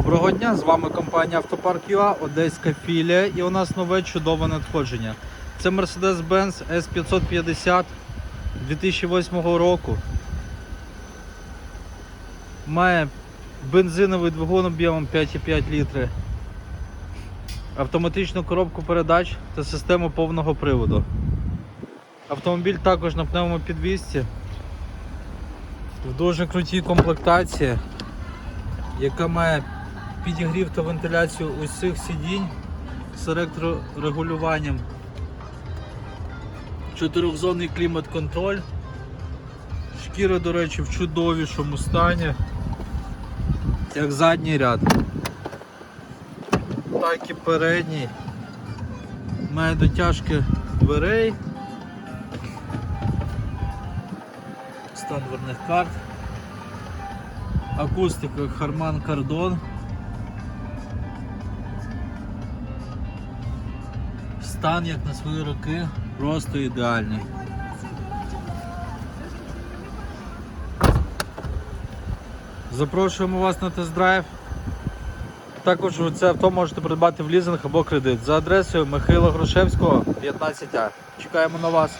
Доброго дня! З вами компанія Автопарк ЮА, Одеська філія і у нас нове чудове надходження. Це Mercedes-Benz S550 2008 року. Має бензиновий двигун об'ємом 5,5 літри, автоматичну коробку передач та систему повного приводу. Автомобіль також на пневмопідвісці в дуже крутій комплектації яка має підігрів та вентиляцію усіх сидінь з електрорегулюванням, чотирьохзонний клімат-контроль. Шкіра, до речі, в чудовішому стані, як задній ряд, так і передній. Має дотяжки дверей, стан дверних карт. Акустика Harman Kardon. Стан як на свої роки просто ідеальний. Запрошуємо вас на тест-драйв. Також це авто можете придбати в лізинг або кредит за адресою Михайла Грушевського, 15А. Чекаємо на вас.